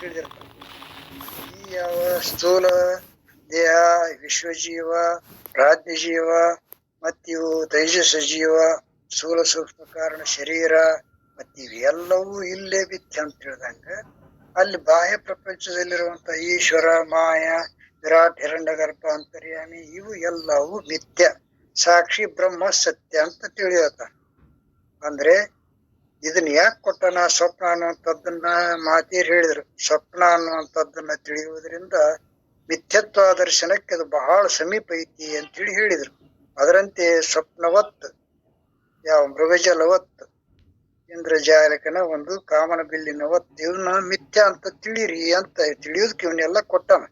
ತಿಳಿದಿರ್ತಾನೆ ಈ ಯಾವ ಸ್ಥೂಲ ದೇಹ, ವಿಶ್ವಜೀವ ಪ್ರಾಜ್ಞ ಮತ್ತಿವು ತೈಜಸ ಜೀವ ಸ್ಥೂಲ ಸೂಕ್ಷ್ಮ ಕಾರಣ ಶರೀರ ಮತ್ತಿವೆಲ್ಲವೂ ಇಲ್ಲೇ ಬಿತ್ತೆ ಅಂತ ಹೇಳಿದಂಗ, ಅಲ್ಲಿ ಬಾಹ್ಯ ಪ್ರಪಂಚದಲ್ಲಿರುವಂತ ಈಶ್ವರ, ಮಾಯ, ವಿರಾಟ್ ಹಿರಣ್ಯಗರ್ಭ, ಅಂತರ್ಯಾಮಿ, ಇವು ಎಲ್ಲವೂ ಮಿಥ್ಯ, ಸಾಕ್ಷಿ ಬ್ರಹ್ಮ ಸತ್ಯ ಅಂತ ತಿಳಿಯತ್ತ. ಅಂದ್ರೆ ಇದನ್ನ ಯಾಕೆ ಕೊಟ್ಟನ ಸ್ವಪ್ನ ಅನ್ನುವಂಥದ್ದನ್ನ ಮಾತೀರ್ ಹೇಳಿದ್ರು. ಸ್ವಪ್ನ ಅನ್ನುವಂಥದ್ದನ್ನ ತಿಳಿಯುವುದರಿಂದ ಮಿಥ್ಯತ್ವ ದರ್ಶನಕ್ಕೆ ಅದು ಬಹಳ ಸಮೀಪ ಐತಿ ಅಂತೇಳಿ ಹೇಳಿದ್ರು. ಅದರಂತೆ ಸ್ವಪ್ನವತ್, ಯಾವ ಮೃಗಜಲವತ್, ಇಂದ್ರಜಾಲಕನ ಒಂದು ಕಾಮನ ಬಿಲ್ಲಿನ ಒತ್ ಇವನ್ನ ಮಿಥ್ಯ ಅಂತ ತಿಳಿರಿ ಅಂತ ತಿಳಿಯೋದಕ್ಕೆ ಇವನ್ನೆಲ್ಲ ಕೊಟ್ಟಾನ.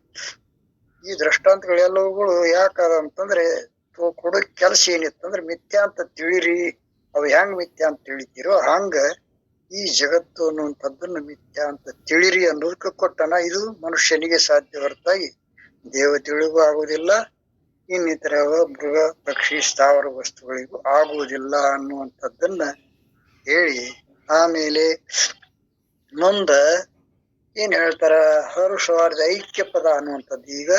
ಈ ದೃಷ್ಟಾಂತಗಳೆಲ್ಲವುಗಳು ಯಾಕಂತಂದ್ರೆ ಕೊಡೋ ಕೆಲಸ ಏನಿತ್ತಂದ್ರೆ ಮಿಥ್ಯ ಅಂತ ತಿಳಿರಿ ಅವು ಹೆಂಗ್ ಮಿಥ್ಯ ಅಂತ ತಿಳಿತೀರೋ ಹಂಗ ಈ ಜಗತ್ತು ಅನ್ನುವಂಥದ್ದನ್ನು ಮಿಥ್ಯ ಅಂತ ತಿಳಿರಿ ಅನ್ನೋದಕ್ಕೆ ಕೊಟ್ಟನ ಇದು ಮನುಷ್ಯನಿಗೆ ಸಾಧ್ಯ ಹೊರತಾಗಿ ದೇವತೆಗಳಿಗೂ ಆಗುವುದಿಲ್ಲ ಇನ್ನಿತರ ಮೃಗ, ಪಕ್ಷಿ, ಸ್ಥಾವರ ವಸ್ತುಗಳಿಗೂ ಆಗುವುದಿಲ್ಲ ಅನ್ನುವಂಥದ್ದನ್ನ ಹೇಳಿ ಆಮೇಲೆ ಮುಂದ ಏನ್ ಹೇಳ್ತಾರ, ಹರುಷವಾರದ ಐಕ್ಯ ಪದ ಅನ್ನುವಂಥದ್ದು ಈಗ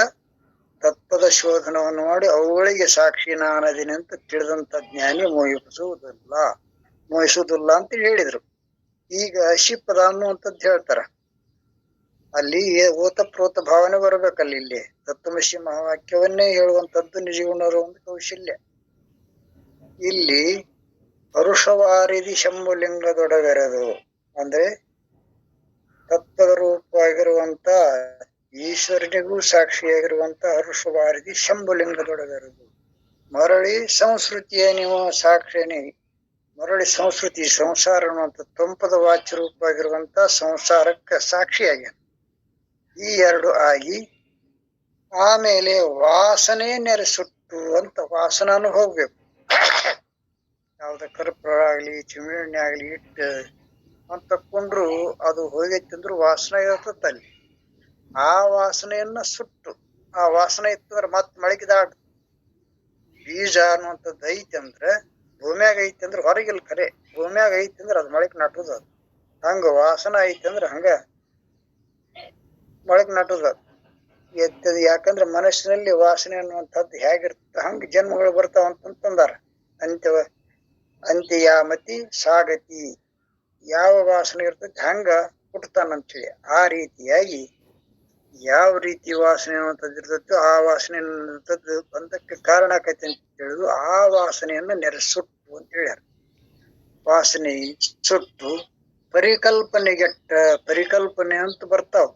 ತತ್ಪದ ಶೋಧನವನ್ನು ಮಾಡಿ ಅವುಗಳಿಗೆ ಸಾಕ್ಷಿ ನಾನದಿನ ಅಂತ ತಿಳಿದಂತ ಜ್ಞಾನಿ ಮೋಹಿಸುವುದಿಲ್ಲ. ಮೋಹಿಸುವುದಿಲ್ಲ ಅಂತ ಹೇಳಿದ್ರು. ಈಗ ಶಿಪದ ಅನ್ನುವಂಥದ್ದು ಹೇಳ್ತಾರ. ಅಲ್ಲಿ ಓತಪ್ರೋತ ಭಾವನೆ ಬರಬೇಕಲ್ಲಿ ಇಲ್ಲಿ. ತತ್ವಮಶಿ ಮಹಾವಾಕ್ಯವನ್ನೇ ಹೇಳುವಂತದ್ದು ನಿಜಗುಣರ ಒಂದು ಕೌಶಲ್ಯ. ಇಲ್ಲಿ ಪರುಷವಾರಿದಿ ಶಂಭುಲಿಂಗದೊಡಗರದು ಅಂದ್ರೆ ತತ್ವದ ರೂಪವಾಗಿರುವಂತ ಈಶ್ವರನಿಗೂ ಸಾಕ್ಷಿಯಾಗಿರುವಂತ ಹರ್ಷವಾರಧಿ ಶಂಭುಲಿಂಗದೊಡಗರದು. ಮರಳಿ ಸಂಸ್ಕೃತಿಯ ನಿಮ್ಮ ಸಾಕ್ಷಿನಿ ಮರಳಿ ಸಂಸ್ಕೃತಿ ಸಂಸಾರ ಅನ್ನುವಂಥ ತಂಪದ ವಾಚ್ಯ ರೂಪವಾಗಿರುವಂತ ಸಂಸಾರಕ್ಕೆ ಸಾಕ್ಷಿಯಾಗ್ಯಾನ. ಈ ಎರಡು ಆಗಿ ಆಮೇಲೆ ವಾಸನೆ ನೆರೆಸುಟ್ಟು ಅಂತ ವಾಸನಾನು ಹೋಗ್ಬೇಕು. ಯಾವ್ದ ಕರ್ಪೂರ ಆಗ್ಲಿ ಚಿಮಿಣಿ ಆಗ್ಲಿ ಇಟ್ಟು ಅಂತ ಕೊಂಡ್ರು ಅದು ಹೋಗೈತಿ ಅಂದ್ರು ವಾಸನೆ ಇರ್ತದೆ ಅಲ್ಲಿ. ಆ ವಾಸನೆಯನ್ನ ಸುಟ್ಟು, ಆ ವಾಸನೆ ಇತ್ತಂದ್ರ ಮತ್ ಮಳಗಿದಾಡ್ ಬೀಜ ಅನ್ನುವಂಥದ್ದು ಐತಿ ಅಂದ್ರೆ ಭೂಮ್ಯಾಗ ಐತಿ ಅಂದ್ರೆ ಹೊರಗಿಲ್ ಕರೆ. ಭೂಮ್ಯಾಗ ಐತಿ ಅಂದ್ರೆ ಅದು ಮಳಕ್ ಅದು. ಹಂಗ ವಾಸನ ಐತಿ ಅಂದ್ರೆ ಹಂಗ ಮೊಳಕ್ ಅದು. ಎತ್ತದ ಯಾಕಂದ್ರೆ ಮನಸ್ಸಿನಲ್ಲಿ ವಾಸನೆ ಅನ್ನುವಂಥದ್ದು ಹೇಗಿರ್ತ, ಹಂಗ ಜನ್ಮಗಳು ಬರ್ತಾವ ಅಂತಂದಾರ ಅಂತ್ಯವ, ಅಂತ್ಯಯಾಮತಿ ಸಾಗತಿ. ಯಾವ ವಾಸನೆ ಇರ್ತೈತಿ ಹಂಗ ಹುಟ್ಟತಾನಂತೇಳಿ ಆ ರೀತಿಯಾಗಿ ಯಾವ ರೀತಿ ವಾಸನೆ ಅನ್ನುವಂಥದ್ದು ಆ ವಾಸನೆ ಬಂದಕ್ಕೆ ಕಾರಣ ಆಕೈತಿ ಅಂತ ಹೇಳಿದ್ರು ಆ ವಾಸನೆಯನ್ನ ನೆರೆಸುಟ್ಟು ಅಂತ ಹೇಳ್ಯಾರ. ವಾಸನೆ ಸುಟ್ಟು ಪರಿಕಲ್ಪನೆಗೆಟ್ಟ, ಪರಿಕಲ್ಪನೆ ಅಂತ ಬರ್ತಾವ.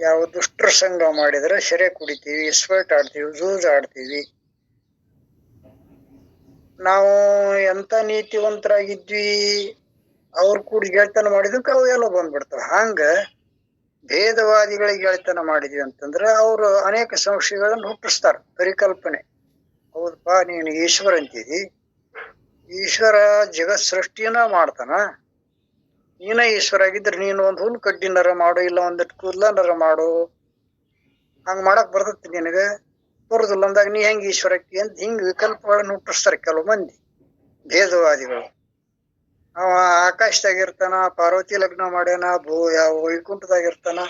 ಯಾವ ದುಷ್ಟರ ಸಂಘ ಮಾಡಿದ್ರೆ ಸೆರೆ ಕುಡಿತೀವಿ ಸ್ವೇಟ್ ಆಡ್ತೀವಿ, ಜೂಜ್ ಆಡ್ತೀವಿ. ನಾವು ಎಂತ ನೀತಿವಂತರಾಗಿದ್ವಿ, ಅವ್ರ ಕೂಡ ಗೆಳ್ತನ ಮಾಡಿದಕ್ಕೆ ಅವು ಎಲ್ಲ ಬಂದ್ಬಿಡ್ತಾವ. ಹಂಗ ಭೇದವಾದಿಗಳಿಗೆ ಗೆಳೆತನ ಮಾಡಿದ್ವಿ ಅಂತಂದ್ರೆ ಅವರು ಅನೇಕ ಸಂಶಯಗಳನ್ನು ಹುಟ್ಟಿಸ್ತಾರೆ. ಪರಿಕಲ್ಪನೆ. ಹೌದಪ್ಪ ನೀನು ಈಶ್ವರ ಅಂತಿದಿ. ಈಶ್ವರ ಜಗತ್ ಸೃಷ್ಟಿನ ಮಾಡ್ತಾನ. ನೀನ ಈಶ್ವರ ಆಗಿದ್ರೆ ನೀನು ಒಂದು ಹುಲ್ ಕಡ್ಡಿನರ ಮಾಡು, ಇಲ್ಲ ಒಂದಿಟ್ಟು ಕೂದಲನರ ಮಾಡು. ಹಂಗ ಮಾಡಕ್ ಬರ್ತೈತಿ ನಿನಗೆ. ಬರುದಿಲ್ಲ ಅಂದಾಗ ನೀ ಹೆಂಗ್ ಈಶ್ವರಕ್ಕೆ ಅಂತ ಹಿಂಗ್ ವಿಕಲ್ಪಗಳನ್ನು ಹುಟ್ಟಿಸ್ತಾರೆ ಕೆಲವು ಮಂದಿ ಭೇದವಾದಿಗಳು. ಅವ ಆಕಾಶದಾಗಿರ್ತಾನ, ಪಾರ್ವತಿ ಲಗ್ನ ಮಾಡ್ಯಾನ, ಭೂ ಯಾವ ವೈಕುಂಠದಾಗ ಇರ್ತಾನ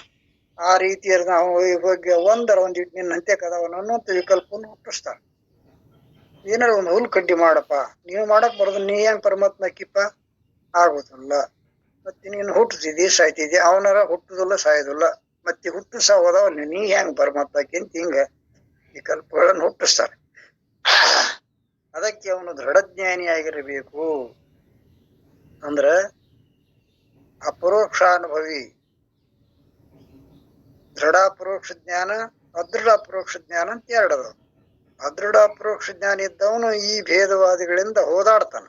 ಆ ರೀತಿ ನಾವು ಬಗ್ಗೆ ಒಂದರ ಒಂದ್ ನಿನ್ನ ಅಂತ್ಯ ಕದವನ ಅನ್ನೋಂಥ ವಿಕಲ್ಪವನ್ನು ಹುಟ್ಟಿಸ್ತಾರ ಏನಾರ ಒಂದು ಹುಲ್ ಕಡ್ಡಿ ಮಾಡಪ್ಪ, ನೀವು ಮಾಡಕ್ ಬರೋದು ನೀ ಹೆಂಗ್ ಪರಮಾತ್ಮ ಕಿಪ್ಪ? ಆಗುದಿಲ್ಲ. ಮತ್ತೆ ನೀನು ಹುಟ್ಟುತ್ತಿದ್ದಿ ಸಾಯ್ತಿದ್ದಿ ಅವನಾರ ಹುಟ್ಟುದಿಲ್ಲ, ಸಾಯೋದಿಲ್ಲ. ಮತ್ತೆ ಹುಟ್ಟು ಸಾವದವಲ್ಲ ನೀ ಹೆಂಗ್ ಪರಮಾತ್ಮ ಅಂತ ಹಿಂಗ ವಿಕಲ್ಪಗಳನ್ನು ಹುಟ್ಟಿಸ್ತಾರೆ ಅದಕ್ಕೆ ಅವನು ದೃಢಜ್ಞಾನಿಯಾಗಿರಬೇಕು. ಅಂದ್ರ ಅಪರೋಕ್ಷಾನುಭವಿ. ದೃಢ ಅಪರೋಕ್ಷ ಜ್ಞಾನ ಅದೃಢ ಅಪರೋಕ್ಷ ಜ್ಞಾನ ಅಂತ ಎರಡದು ಅದೃಢ ಅಪರೋಕ್ಷ ಜ್ಞಾನ ಇದ್ದವನು ಈ ಭೇದವಾದಿಗಳಿಂದ ಹೋದಾಡ್ತಾನ.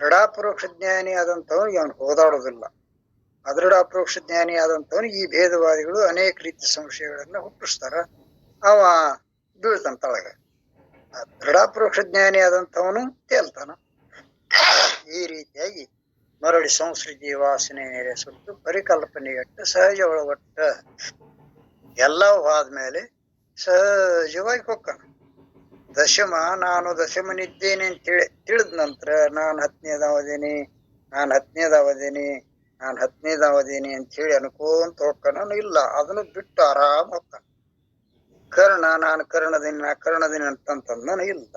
ದೃಢ ಅಪರೋಕ್ಷ ಜ್ಞಾನಿ ಆದಂತವನಿಗೆ ಅವನು ಹೋದಾಡೋದಿಲ್ಲ ಅದೃಢ ಅಪರೋಕ್ಷ ಜ್ಞಾನಿ ಆದಂಥವನು ಈ ಭೇದವಾದಿಗಳು ಅನೇಕ ರೀತಿ ಸಂಶಯಗಳನ್ನ ಹುಟ್ಟಿಸ್ತಾರ. ಅವ ಬೀಳ್ತಾನ ತಳಗ. ಆ ದೃಢ ಅಪರೋಕ್ಷ ಜ್ಞಾನಿ ಆದಂತವನು ತೇಲ್ತಾನ. ಈ ರೀತಿಯಾಗಿ ಮರಳಿ ಸಂಸ್ಕೃತಿ ವಾಸನೆ ನೆರೆ ಸುಟ್ಟು ಪರಿಕಲ್ಪನೆಗಟ್ಟ ಸಹಜ ಒಳಗೊಟ್ಟ ಎಲ್ಲವೂ ಆದ್ಮೇಲೆ ಸಹಜವಾಗಿ ಕೊಕ್ಕ ದಶಮ, ನಾನು ದಶಮನಿದ್ದೇನೆ ಅಂತ ತಿಳಿ ತಿಳಿದ ನಂತರ ನಾನು ಹತ್ತನೇದವದೇನಿ ನಾನು ಹತ್ತನೇದವದೇನಿ, ನಾನು ಹತ್ತನೇದವದೀನಿ ಅಂತ ಹೇಳಿ ಅನ್ಕೋಂತ ನಾನು ಇಲ್ಲ, ಅದನ್ನು ಬಿಟ್ಟು ಆರಾಮ ಹೋಗ್ತಾನೆ ಕರ್ಣ, ನಾನು ಕರ್ಣದಿನ ಕರ್ಣದಿನ ಅಂತಂತಂದನು ಇಲ್ಲ.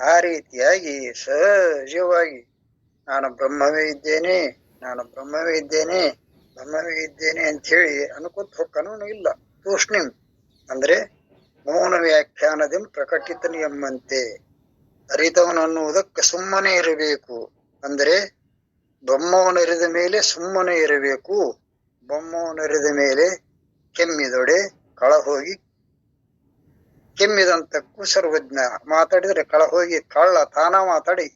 ಆ ರೀತಿಯಾಗಿ ಸಹಜವಾಗಿ ನಾನು ಬ್ರಹ್ಮವೇ ಇದ್ದೇನೆ, ನಾನು ಬ್ರಹ್ಮವೇ ಇದ್ದೇನೆ ಬ್ರಹ್ಮವೇ ಇದ್ದೇನೆ ಅಂತ ಹೇಳಿ ಅನ್ಕೋತ ಹೋಗ್ಕನೂ ಇಲ್ಲ. ತೂಷ್ಣಿಂ. ಅಂದ್ರೆ ಮೌನ ವ್ಯಾಖ್ಯಾನದಿಂದ ಪ್ರಕಟಿತನು ಎಂಬಂತೆ. ಅರಿತವನನ್ನುವುದಕ್ಕೆ ಸುಮ್ಮನೆ ಇರಬೇಕು. ಅಂದ್ರೆ ಬೊಮ್ಮವನರಿದ ಮೇಲೆ ಸುಮ್ಮನೆ ಇರಬೇಕು. ಬೊಮ್ಮವನರಿದ ಮೇಲೆ ಕೆಮ್ಮಿದೊಡೆ ಕಳ ಹೋಗಿ ಕೆಮ್ಮಿದಂತಕ್ಕೂ ಕುಸರ್ವಜ್ಞ ಮಾತಾಡಿದ್ರೆ ಕಳ ಹೋಗಿ ಕಳ್ಳ ತಾನ ಮಾತಾಡಿ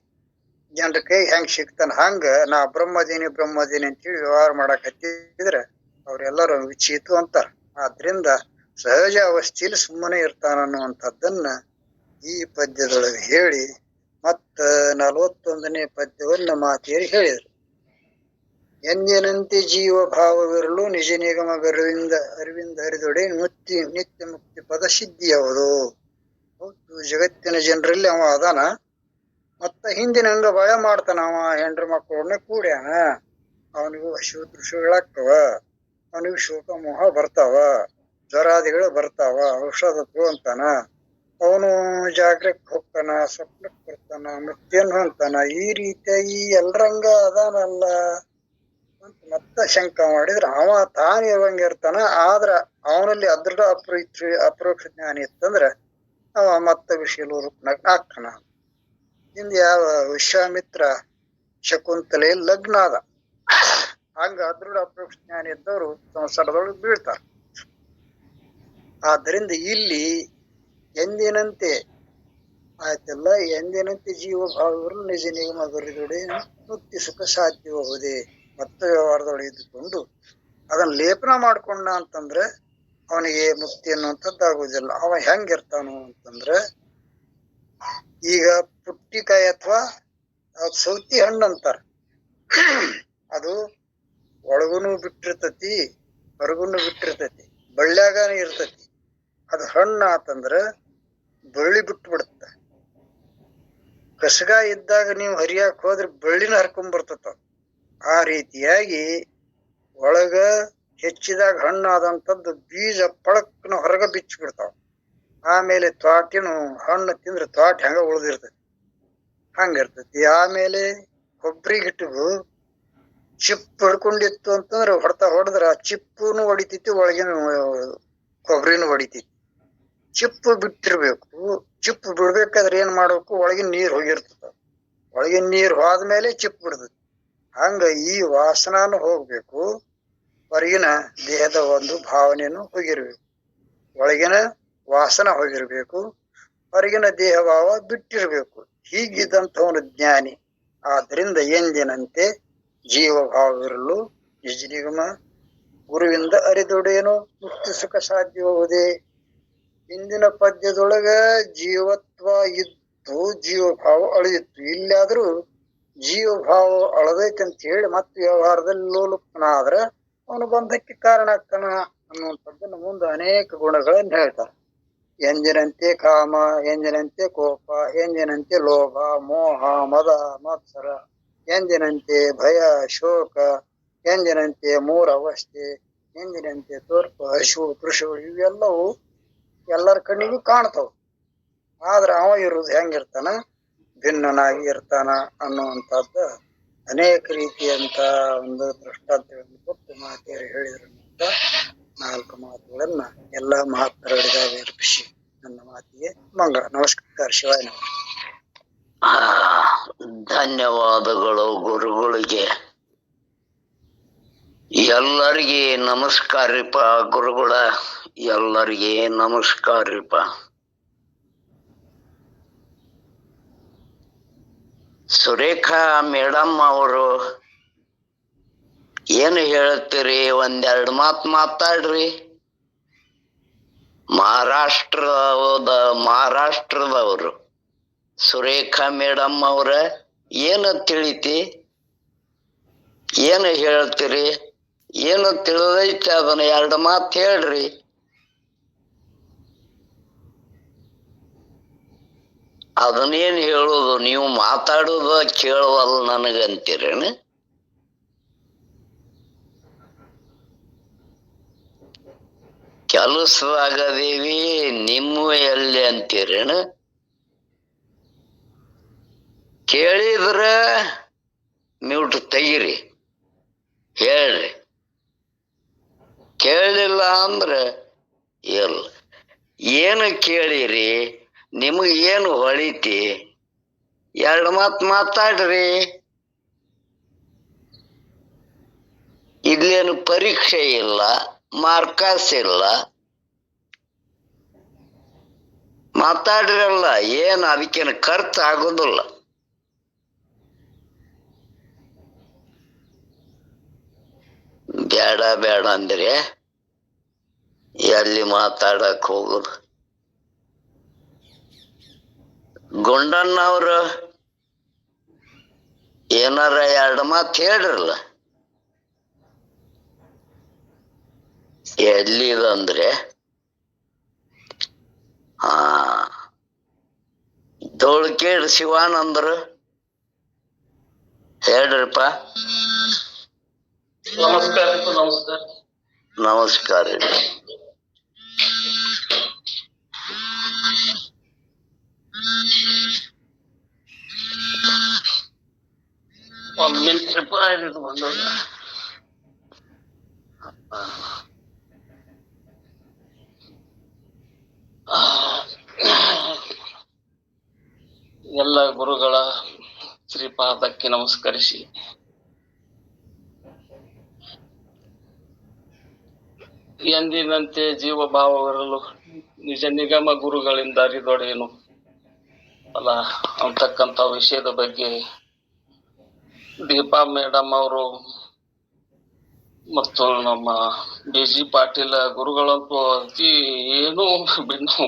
ಜನರ ಕೈ ಹೆಂಗ್ ಸಿಗ್ತಾನ ಹಂಗ ನಾ ಬ್ರಹ್ಮದೀನಿ ಬ್ರಹ್ಮದೀನಿ ಅಂತೇಳಿ ವ್ಯವಹಾರ ಮಾಡಕತ್ತಿದ್ರೆ ಅವ್ರೆಲ್ಲರೂ ವಿಚಿತು ಅಂತಾರ. ಆದ್ರಿಂದ ಸಹಜ ಅವಸ್ಥೆಯಲ್ಲಿ ಸುಮ್ಮನೆ ಇರ್ತಾನ ಅನ್ನುವಂಥದ್ದನ್ನ ಈ ಪದ್ಯದೊಳಗೆ ಹೇಳಿ ಮತ್ತ ನಲವತ್ತೊಂದನೇ ಪದ್ಯವನ್ನ ಮಾತೇರಿ ಹೇಳಿದರು. ಎಂದಿನಂತೆ ಜೀವ ಭಾವವಿರಲು ನಿಜ ನಿಗಮ ಬೆರವಿಂದ ಅರಿವಿಂದ ಹರಿದೊಡೆ ಮುಕ್ತಿ ನಿತ್ಯ ಮುಕ್ತಿ ಪದ ಸಿದ್ಧಿ ಯಾವುದು? ಹೌದು, ಜಗತ್ತಿನ ಜನರಲ್ಲಿ ಅವ ಅದಾನ. ಮತ್ತ ಹಿಂದಿನ ಹಂಗ ಭಯ ಮಾಡ್ತಾನ ಅವ, ಹೆಂಡ್ರ ಮಕ್ಕಳನ್ನ ಕೂಡ್ಯಾನ. ಅವನಿಗೂ ಹಸಿವು ದೃಶ್ಯಗಳಾಗ್ತವ ಅವನಿಗೂ ಶೋಕ ಮೋಹ ಬರ್ತಾವ. ಜ್ವರಾದಿಗಳು ಬರ್ತಾವ, ಔಷಧ ತಗೊಂತಾನ. ಅವನು ಜಾಗ್ರಕ್ಕೆ ಹೋಗ್ತಾನ, ಸ್ವಪ್ನಕ್ಕೆ ಬರ್ತಾನ, ಮುಕ್ತಿಯನ್ನು ಅಂತಾನ ಈ ರೀತಿಯಾಗಿ ಎಲ್ರಂಗ ಅದಾನಲ್ಲ. ಮತ್ತ ಶಂಕ ಮಾಡಿದ್ರ ಅವ ತಾನು ಇರುವಂಗೆ ಇರ್ತಾನ, ಆದ್ರ ಅವನಲ್ಲಿ ಅದೃಢ ಅಪರೋಕ್ಷ ಅಪರೋಕ್ಷ ಜ್ಞಾನ ಇತ್ತಂದ್ರ ಅವ ಮತ್ತ ವಿಷಯ ರೂಪನಾಗ ಆಗ್ತಾನ. ಹಿಂದ ಯಾವ ವಿಶ್ವಾಮಿತ್ರ ಶಕುಂತಲೆ ಲಗ್ನ ಅದ. ಹಂಗ ಅದೃಢ ಅಪರೋಕ್ಷ ಜ್ಞಾನ ಇದ್ದವರು ಸಂಸಾರದೊಳಗೆ ಬೀಳ್ತಾರ. ಆದ್ದರಿಂದ ಇಲ್ಲಿ ಎಂದಿನಂತೆ ಆಯ್ತಲ್ಲ, ಎಂದಿನಂತೆ ಜೀವ ಭಾವಗಳು ನಿಜ ನಿಗಮ ಬರೆದೊಡೆ ಮುಕ್ತಿ ಸುಖ ಮತ್ತು ವ್ಯವಹಾರದೊಳಗೆ ಇದ್ದುಕೊಂಡು ಅದನ್ನ ಲೇಪನ ಮಾಡ್ಕೊಂಡ ಅಂತಂದ್ರೆ ಅವನಿಗೆ ಮುಕ್ತಿ ಅನ್ನುವಂಥದ್ದು ಅವ ಹೆಂಗಿರ್ತಾನು ಅಂತಂದ್ರೆ ಈಗ ಪುಟ್ಟಿಕಾಯಿ ಅಥವಾ ಸೌತಿ ಹಣ್ಣು ಅಂತಾರ. ಅದು ಒಳಗುನು ಬಿಟ್ಟಿರ್ತತಿ, ಹೊರಗುನು ಬಿಟ್ಟಿರ್ತತಿ ಬಳ್ಳ್ಯಾಗ ಇರ್ತತಿ. ಅದು ಹಣ್ಣು ಆತಂದ್ರ ಬಳ್ಳಿ ಬಿಟ್ಟು ಬಿಡುತ್ತ ಕಸಗ ಇದ್ದಾಗ ನೀವು ಹರಿಯಾಕ್ ಹೋದ್ರೆ ಬಳ್ಳಿನ ಹರ್ಕೊಂಡ್ ಬರ್ತತ ಆ ರೀತಿಯಾಗಿ ಒಳಗ ಹೆಚ್ಚಿದಾಗ ಹಣ್ಣು ಆದಂತದ್ದು ಬೀಜ ಪಳಕ್ನ ಹೊರಗ ಬಿಚ್ಚಿ ಬಿಡ್ತಾವ ಆಮೇಲೆ ತ್ವಾಟಿನು ಹಣ್ಣು ತಿಂದ್ರೆ ತ್ವಾಟಿ ಹಂಗ ಉಳಿದಿರ್ತೈತಿ. ಹಂಗಿರ್ತೈತಿ. ಆಮೇಲೆ ಕೊಬ್ಬರಿ ಗಿಟ್ಟು ಚಿಪ್ಪು ಹಿಡ್ಕೊಂಡಿತ್ತು ಅಂತಂದ್ರೆ ಹೊಡ್ತಾ ಹೊಡೆದ್ರೆ ಆ ಚಿಪ್ಪುನು ಹೊಡಿತೈತಿ, ಒಳಗಿನ ಕೊಬ್ಬರಿನೂ ಹೊಡಿತೈತಿ. ಚಿಪ್ಪು ಬಿಟ್ಟಿರ್ಬೇಕು. ಚಿಪ್ಪು ಬಿಡ್ಬೇಕಾದ್ರೆ ಏನ್ ಮಾಡ್ಬೇಕು? ಒಳಗಿನ ನೀರು ಹೋಗಿರ್ತದ. ಒಳಗಿನ ನೀರು ಹೋದ್ಮೇಲೆ ಚಿಪ್ಪು ಬಿಡ್ತೈತಿ. ಹಂಗ ಈ ವಾಸನಾನು ಹೋಗ್ಬೇಕು, ಹೊರಗಿನ ದೇಹದ ಒಂದು ಭಾವನೆಯನ್ನು ಹೋಗಿರ್ಬೇಕು. ಒಳಗಿನ ವಾಸನ ಹೋಗಿರ್ಬೇಕು, ಹೊರಗಿನ ದೇಹ ಭಾವ ಬಿಟ್ಟಿರ್ಬೇಕು. ಹೀಗಿದ್ದಂಥವನು ಜ್ಞಾನಿ. ಆದ್ರಿಂದ ಎಂದಿನಂತೆ ಜೀವ ಭಾವವಿರಲು ನಿಜ ನಿಗಮ ಗುರುವಿಂದ ಅರಿದುಡೇನು ಮುಕ್ತಿ ಸುಖ ಸಾಧ್ಯವಾಗುವುದೇ? ಹಿಂದಿನ ಪದ್ಯದೊಳಗ ಜೀವತ್ವ ಇದ್ದು ಜೀವ ಭಾವ ಇಲ್ಲಾದರೂ ಇಲ್ಲಾದ್ರೂ ಜೀವ ಭಾವ ಅಳಬೇಕಂತ ಹೇಳಿ ಮತ್ತೆ ವ್ಯವಹಾರದಲ್ಲಿ ಲೋಲುಪ್ತನಾದ್ರೆ ಅವನು ಬಂಧಕ್ಕೆ ಕಾರಣ ಆಗ್ತಾನ ಅನ್ನುವಂಥದ್ದನ್ನು ಮುಂದೆ ಅನೇಕ ಗುಣಗಳನ್ನು ಹೇಳ್ತಾರೆ. ಎಂಜಿನಂತೆ ಕಾಮ, ಎಂಜಿನಂತೆ ಕೋಪ, ಎಂಜಿನಂತೆ ಲೋಭ, ಮೋಹ, ಮದ, ಮತ್ಸರ, ಎಂಜಿನಂತೆ ಭಯ, ಶೋಕ, ಎಂಜಿನಂತೆ ಮೂರ ಅವಸ್ಥೆ, ಎಂಜಿನಂತೆ ತೋರ್ಪ, ಹಶು, ತೃಷು ಇವೆಲ್ಲವೂ ಎಲ್ಲರ ಕಣ್ಣಿಗೂ ಕಾಣ್ತಾವ. ಆದ್ರೆ ಅವ ಇರುವುದು ಹೆಂಗಿರ್ತಾನ? ಭಿನ್ನನಾಗಿ ಇರ್ತಾನ ಅನ್ನುವಂಥದ್ದು ಅನೇಕ ರೀತಿಯಂತ ಒಂದು ದೃಷ್ಟಾಂತಗಳನ್ನು ಕೊಟ್ಟು ಮಾತೆಯರು ಹೇಳಿದ್ರು ನಾಲ್ಕು ಮಾತುಗಳನ್ನ ಎಲ್ಲಾ ಮಹಾತ್ಮರುಗಳಿಗಾಗಿ ಅರ್ಪಿಸಿ ನನ್ನ ಮಾತಿಗೆ ಮಂಗಳ. ನಮಸ್ಕಾರ ಶಿವಾಯ ಧನ್ಯವಾದಗಳು ಗುರುಗಳಿಗೆ. ಎಲ್ಲರಿಗೆ ನಮಸ್ಕಾರಿಪ ಗುರುಗಳ. ಎಲ್ಲರಿಗೆ ನಮಸ್ಕಾರಿಪ ಸುರೇಖಾ ಮೇಡಮ್ ಅವರು ಏನು ಹೇಳ್ತೀರಿ ಒಂದೆರಡು ಮಾತು ಮಾತಾಡ್ರಿ. ಮಹಾರಾಷ್ಟ್ರದ, ಮಹಾರಾಷ್ಟ್ರದವರು. ಸುರೇಖಾ ಮೇಡಮ್ ಅವರ ಏನು ತಿಳಿತಿ? ಏನು ಹೇಳ್ತೀರಿ ಏನು ತಿಳಿದೈತಿ? ಅದನ್ನ ಎರಡು ಮಾತು ಹೇಳ್ರಿ. ಅದನ್ನೇನು ಹೇಳೋದು? ನೀವು ಮಾತಾಡೋದ ಕೇಳುವಲ್ಲ ನನಗಂತೀರೇನು? ಕೆಲಸವಾಗದೇವಿ, ನಿಮ್ಮ ಎಲ್ಲಿ ಅಂತೀರೇನು? ಕೇಳಿದ್ರೆ ಮ್ಯೂಟ್ ತೆಗಿರಿ, ಹೇಳ್ರಿ. ಕೇಳಲಿಲ್ಲ ಅಂದ್ರೆ ಎಲ್? ಏನು ಕೇಳಿರಿ? ನಿಮಗೆ ಏನು ಹೊಳಿತಿ? ಎರಡು ಮಾತು ಮಾತಾಡ್ರಿ. ಇಲ್ಲೇನು ಪರೀಕ್ಷೆ ಇಲ್ಲ, ಮಾರ್ಕಾಸ್ ಇಲ್ಲ. ಮಾತಾಡ್ರಲ್ಲ, ಏನು ಅದಕ್ಕೇನು ಖರ್ಚು ಆಗೋದಿಲ್ಲ. ಬೇಡ ಬೇಡ ಅಂದ್ರೆ ಎಲ್ಲಿ ಮಾತಾಡಕ್ ಹೋಗುದು? ಗುಂಡಣ್ಣವ್ರು ಏನಾರ ಎರಡು ಮಾತು ಹೇಳ್ರಲ್ಲ. ಎಲ್ಲಿದಂದ್ರೆ ಹಾ ದೋಳ್ಕೇಡ್ ಶಿವಾನಂದ್ರು ಹೇಳ್ರಪ್ಪ. ನಮಸ್ಕಾರ. ನಮಸ್ಕಾರ ಎಲ್ಲ ಗುರುಗಳ ಶ್ರೀಪಾದಕ್ಕೆ ನಮಸ್ಕರಿಸಿ. ಎಂದಿನಂತೆ ಜೀವ ಬರಲು ನಿಜ ನಿಗಮ ಗುರುಗಳಿಂದ ಅರಿದೊಡೆಯನು. ಅಲ್ಲ, ಅಂತಕ್ಕಂಥ ವಿಷಯದ ಬಗ್ಗೆ ದೀಪಾ ಮೇಡಮ್ ಅವರು ಮತ್ತು ನಮ್ಮ ಡಿ ಜಿ ಪಾಟೀಲ್ ಗುರುಗಳಂತೂ ಅತಿ ಏನು